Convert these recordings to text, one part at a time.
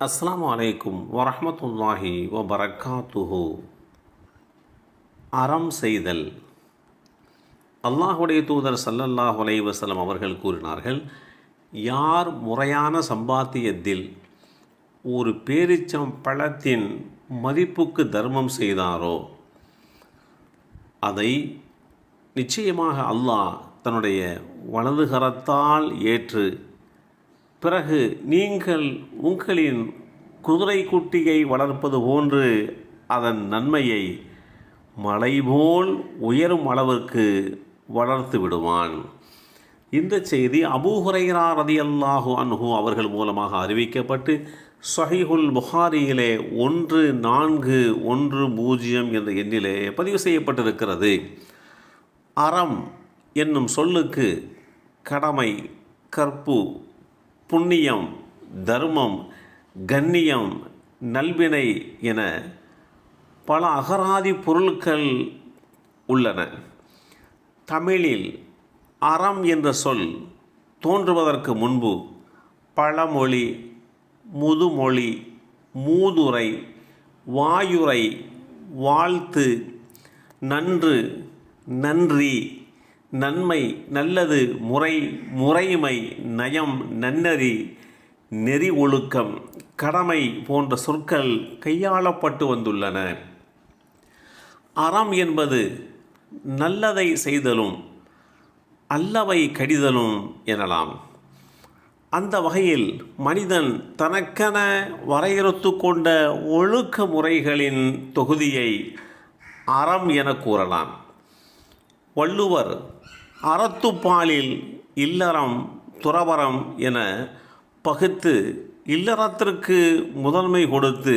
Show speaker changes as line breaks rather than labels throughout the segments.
அஸ்லாம் அலைக்கும் வரமத்துல்லாஹி வபரக்காத்துஹு. அறம் செய்தல். அல்லாஹுடைய தூதர் சல்லல்லாஹ் அலை வசலம் அவர்கள் கூறினார்கள் யார் முறையான சம்பாத்தியத்தில் ஒரு பேரிச்சம் பழத்தின் மதிப்புக்கு தர்மம் செய்தாரோ அதை நிச்சயமாக அல்லாஹ் தன்னுடைய வலதுகரத்தால் ஏற்று பிறகு நீங்கள் உங்களின் குதிரை குட்டியை வளர்ப்பது போன்று அதன் நன்மையை மலை போல் உயரும் அளவிற்கு வளர்த்து விடுவான். இந்த செய்தி அபூஹுரைரா ரதியல்லாஹு அன்ஹு அவர்கள் மூலமாக அறிவிக்கப்பட்டு சஹிஹுல் புகாரியிலே ஒன்று நான்கு ஒன்று பூஜ்ஜியம் என்ற எண்ணிலே பதிவு செய்யப்பட்டிருக்கிறது. அறம் என்னும் சொல்லுக்கு கடமை கற்பு புண்ணியம் தர்மம் கண்ணியம் நல்வினை என பல அகராதி பொருட்கள் உள்ளன. தமிழில் அறம் என்ற சொல் தோன்றுவதற்கு முன்பு பழமொழி முதுமொழி மூதுரை வாயுரை வாழ்த்து நன்று நன்றி நன்மை நல்லது முறை முறைமை நயம் நன்னறி நெறி ஒழுக்கம் கடமை போன்ற சொற்கள் கையாளப்பட்டு வந்துள்ளன. அறம் என்பது நல்லதை செய்தலும் அல்லவை கடிதலும் எனலாம். அந்த வகையில் மனிதன் தனக்கென வரையறுத்து கொண்ட ஒழுக்க முறைகளின் தொகுதியை அறம் என கூறலாம். வள்ளுவர் அறத்துப்பாலில் இல்லறம் துறவரம் என பகுத்து இல்லறத்திற்கு முதன்மை கொடுத்து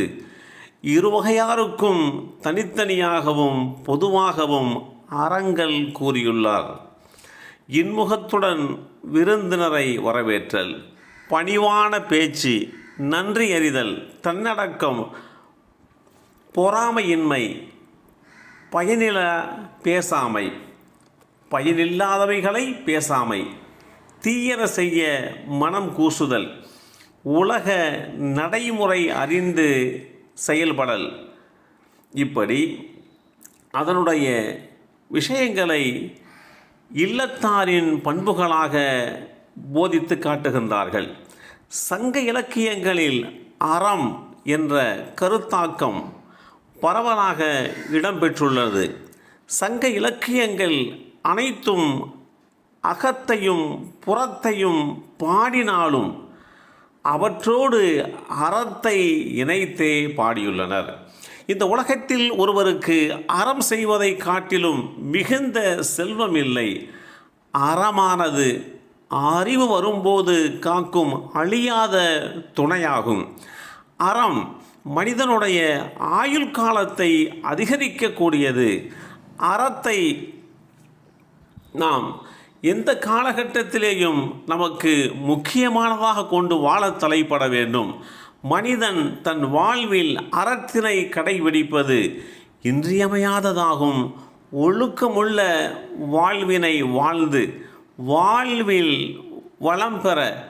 இருவகையாருக்கும் தனித்தனியாகவும் பொதுவாகவும் அறங்கள் கூறியுள்ளார். இன்முகத்துடன் விருந்தினரை வரவேற்றல் பணிவான பேச்சு நன்றி அறிதல் தன்னடக்கம் பொறாமையின்மை பயனில பேசாமை பயனில்லாதவைகளை பேசாமை. தீயன செய்ய மனம் கூசுதல். உலக நடைமுறை அறிந்து செயல்படல். இப்படி அதனுடைய விஷயங்களை இல்லத்தாரின் பண்புகளாக போதித்து காட்டுகின்றார்கள். சங்க இலக்கியங்களில் அறம் என்ற கருத்தாக்கம் பரவலாக இடம்பெற்றுள்ளது. சங்க இலக்கியங்கள் அனைத்தும் அகத்தையும் புறத்தையும் பாடினாலும் அவற்றோடு அறத்தை இணைத்தே பாடியுள்ளனர். இந்த உலகத்தில் ஒருவருக்கு அறம் செய்வதை காட்டிலும் மிகுந்த செல்வம் இல்லை அறமானது அறிவு வரும்போது காக்கும் அழியாத துணையாகும். அறம் மனிதனுடைய ஆயுள் காலத்தை அதிகரிக்கக்கூடியது. அறத்தை நாம் எந்த காலகட்டத்திலேயும் நமக்கு முக்கியமானதாக கொண்டு வாழ தலைப்பட வேண்டும். மனிதன் தன் வாழ்வில் அறத்தினை கடைபிடிப்பது இன்றியமையாததாகும். ஒழுக்கமுள்ள வாழ்வினை வாழ்ந்து வாழ்வில் வளம் பெற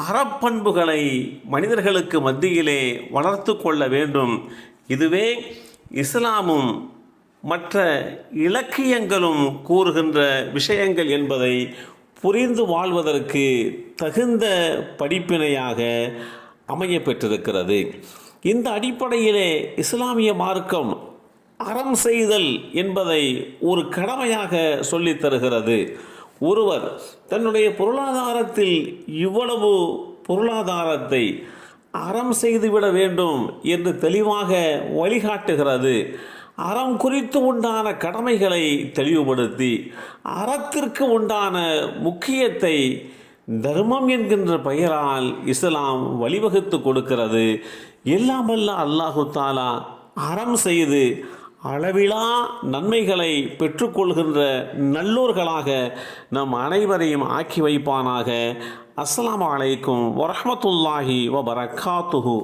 அறப்பண்புகளை மனிதர்களுக்கு மத்தியிலே வளர்த்து கொள்ள வேண்டும். இதுவே இஸ்லாமும் மற்ற இலக்கியங்களும் கூறுகின்ற விஷயங்கள் என்பதை புரிந்து வாழ்வதற்கு தகுந்த படிப்பினையாக அமைய பெற்றிருக்கிறது இந்த அடிப்படையிலே இஸ்லாமிய மார்க்கம் அறம் செய்தல் என்பதை ஒரு கடமையாக சொல்லித் தருகிறது. ஒருவர் தன்னுடைய பொருளாதாரத்தில் இவ்வளவு பொருளாதாரத்தை அறம் செய்துவிட வேண்டும் என்று தெளிவாக வழிகாட்டுகிறது. அறம் குறித்து உண்டான கடமைகளை தெளிவுபடுத்தி அறத்திற்கு உண்டான முக்கியத்தை தர்மம் என்கின்ற பெயரால் இஸ்லாம் வழிவகுத்து கொடுக்கிறது. எல்லாம் அல்லாஹு தாலா அறம் செய்து அளவிலா நன்மைகளை பெற்றுக்கொள்கின்ற நல்லோர்களாக நம் அனைவரையும் ஆக்கி வைப்பானாக. அஸ்லாம் அலைக்கும் வரமத்துல்லாஹி வபரகாத்துஹு.